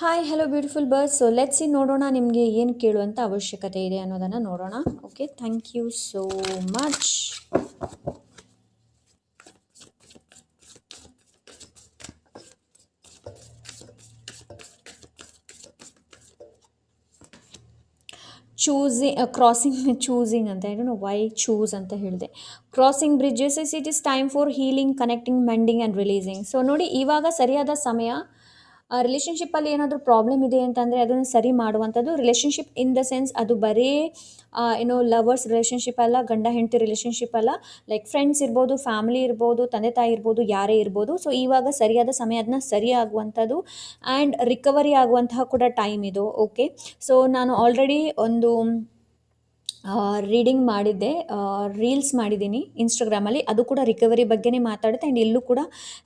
Hi hello beautiful birds so let's see ನೋಡೋಣ, ನಿಮಗೆ ಏನು ಕೇಳುವಂಥ ಅವಶ್ಯಕತೆ ಇದೆ ಅನ್ನೋದನ್ನು ನೋಡೋಣ. Okay thank you so much choosing crossing choosing ಅಂತ ಹೇಳೋಣ ವೈ ಚೂಸ್ ಅಂತ ಹೇಳಿದೆ. Crossing bridges is it is time for healing connecting mending and releasing so ನೋಡಿ, ಇವಾಗ ಸರಿಯಾದ ಸಮಯ ರಿಲೇಷನ್ಶಿಪ್ಪಲ್ಲಿ ಏನಾದರೂ ಪ್ರಾಬ್ಲಮ್ ಇದೆ ಅಂತಂದರೆ ಅದನ್ನು ಸರಿ ಮಾಡುವಂಥದ್ದು ರಿಲೇಷನ್ಶಿಪ್ ಇನ್ ದ ಸೆನ್ಸ್ ಅದು ಬರೀ ಏನೋ ಲವರ್ಸ್ ರಿಲೇಷನ್ಶಿಪ್ ಅಲ್ಲ, ಗಂಡ ಹೆಂಡತಿ ರಿಲೇಷನ್ಶಿಪ್ ಅಲ್ಲ. ಲೈಕ್ ಫ್ರೆಂಡ್ಸ್ ಇರ್ಬೋದು ಫ್ಯಾಮಿಲಿ ಇರ್ಬೋದು, ತಂದೆ ತಾಯಿ ಇರ್ಬೋದು, ಯಾರೇ ಇರ್ಬೋದು. ಸೊ ಇವಾಗ ಸರಿಯಾದ ಸಮಯ ಅದನ್ನ ಸರಿ ಆಗುವಂಥದ್ದು ಆ್ಯಂಡ್ ರಿಕವರಿ ಆಗುವಂತಹ ಕೂಡ ಟೈಮ್ ಇದು ಓಕೆ ಸೊ ನಾನು ಆಲ್ರೆಡಿ ಒಂದು ರೀಡಿಂಗ್ ಮಾಡಿದ್ದೆ. ರೀಲ್ಸ್ ಮಾಡಿದ್ದೀನಿ ಇನ್ಸ್ಟಾಗ್ರಾಮಲ್ಲಿ ಅದು ಕೂಡ ರಿಕವರಿ ಬಗ್ಗೆನೇ ಮಾತಾಡುತ್ತೆ. ಆ್ಯಂಡ್ ಇಲ್ಲೂ ಕೂಡ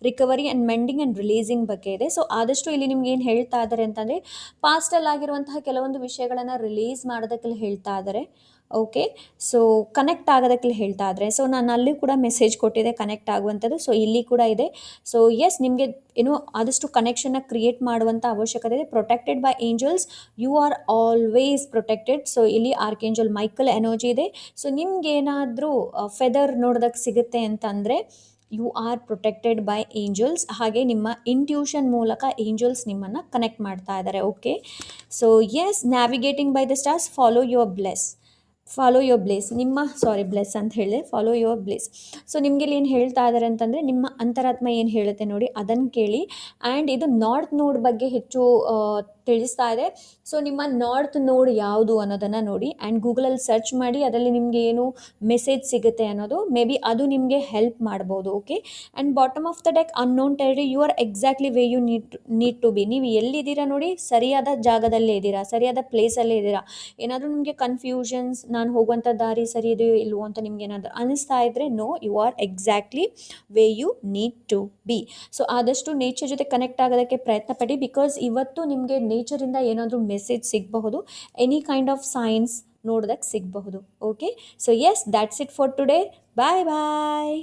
recovery and mending and releasing ಬಗ್ಗೆ ಇದೆ. ಸೊ ಆದಷ್ಟು ಇಲ್ಲಿ ನಿಮ್ಗೆ ಏನು ಹೇಳ್ತಾ ಇದ್ದಾರೆ ಅಂತಂದರೆ ಪಾಸ್ಟಲ್ಲಾಗಿರುವಂತಹ ಕೆಲವೊಂದು ವಿಷಯಗಳನ್ನು ರಿಲೀಸ್ ಮಾಡೋದಕ್ಕೆ ಹೇಳ್ತಾ ಇದ್ದಾರೆ ಓಕೆ ಸೊ ಕನೆಕ್ಟ್ ಆಗೋದಕ್ಕೆ ಹೇಳ್ತಾ ಇದ್ರೆ ಸೊ ನಾನು ಅಲ್ಲಿ ಕೂಡ ಮೆಸೇಜ್ ಕೊಟ್ಟಿದ್ದೆ ಕನೆಕ್ಟ್ ಆಗುವಂಥದ್ದು ಸೊ ಇಲ್ಲಿ ಕೂಡ ಇದೆ. ಸೊ ಎಸ್ ನಿಮಗೆ ಏನು ಆದಷ್ಟು ಕನೆಕ್ಷನ್ನ ಕ್ರಿಯೇಟ್ ಮಾಡುವಂಥ ಅವಶ್ಯಕತೆ ಇದೆ. Protected by angels you are always protected so ಇಲ್ಲಿ ಆರ್ಕೇಂಜಲ್ ಮೈಕಲ್ ಎನರ್ಜಿ ಇದೆ. ಸೊ ನಿಮ್ಗೇನಾದರೂ ಫೆದರ್ ನೋಡೋದಕ್ಕೆ ಸಿಗುತ್ತೆ ಅಂತಂದರೆ you are protected by angels ಹಾಗೆ ನಿಮ್ಮ ಇಂಟ್ಯೂಷನ್ ಮೂಲಕ ಏಂಜಲ್ಸ್ ನಿಮ್ಮನ್ನು ಕನೆಕ್ಟ್ ಮಾಡ್ತಾ ಇದ್ದಾರೆ okay so yes navigating by the stars follow your bliss follow your blaze ನಿಮ್ಮ ಸಾರಿ ಬ್ಲೆಸ್ ಅಂತ ಹೇಳಿದೆ ಫಾಲೋ ಯುವರ್ ಬ್ಲೇಸ್ ಸೊ ನಿಮಗೆ ಇಲ್ಲಿ ಏನು ಹೇಳ್ತಾ ಇದ್ದಾರೆ ಅಂತಂದರೆ, ನಿಮ್ಮ ಅಂತರಾತ್ಮ ಏನು ಹೇಳುತ್ತೆ ನೋಡಿ ಅದನ್ನು ಕೇಳಿ. ಆ್ಯಂಡ್ ಇದು ನಾರ್ತ್ ನೋಡ್ ಬಗ್ಗೆ ಹೆಚ್ಚು ತಿಳಿಸ್ತಾ ಇದೆ. ಸೊ ನಿಮ್ಮ ನಾರ್ತ್ ನೋಡ್ ಯಾವುದು ಅನ್ನೋದನ್ನು ನೋಡಿ ಆ್ಯಂಡ್ ಗೂಗಲಲ್ಲಿ ಸರ್ಚ್ ಮಾಡಿ ಅದರಲ್ಲಿ ನಿಮಗೆ ಏನು ಮೆಸೇಜ್ ಸಿಗುತ್ತೆ ಅನ್ನೋದು ಮೇ ಬಿ ಅದು ನಿಮಗೆ ಹೆಲ್ಪ್ ಮಾಡ್ಬೋದು okay and bottom of the deck unknown territory you are exactly way you need need to be ನೀವು ಎಲ್ಲಿದ್ದೀರಾ ನೋಡಿ, ಸರಿಯಾದ ಜಾಗದಲ್ಲೇ ಇದ್ದೀರಾ, ಸರಿಯಾದ ಪ್ಲೇಸಲ್ಲೇ ಇದ್ದೀರಾ. ಏನಾದರೂ ನಿಮಗೆ ಕನ್ಫ್ಯೂಷನ್ಸ್ ನಾನು ಹೋಗುವಂಥ ದಾರಿ ಸರಿ ಇದೆಯೋ ಇಲ್ವೋ ಅಂತ ನಿಮ್ಗೆ ಏನಾದರೂ ಅನಿಸ್ತಾ ಇದ್ದರೆ no you are exactly way you need to be so ಆದಷ್ಟು ನೇಚರ್ ಜೊತೆ ಕನೆಕ್ಟ್ ಆಗೋದಕ್ಕೆ ಪ್ರಯತ್ನ ಪಡಿ ಬಿಕಾಸ್ ಇವತ್ತು ನಿಮಗೆ ನೇಚರಿಂದ ಏನಾದರೂ ಮೆಸೇಜ್ ಸಿಗಬಹುದು ಎನಿ ಕೈಂಡ್ ಆಫ್ ಸೈನ್ಸ್ ನೋಡೋದಕ್ಕೆ ಸಿಗಬಹುದು. Okay so yes that's it for today bye bye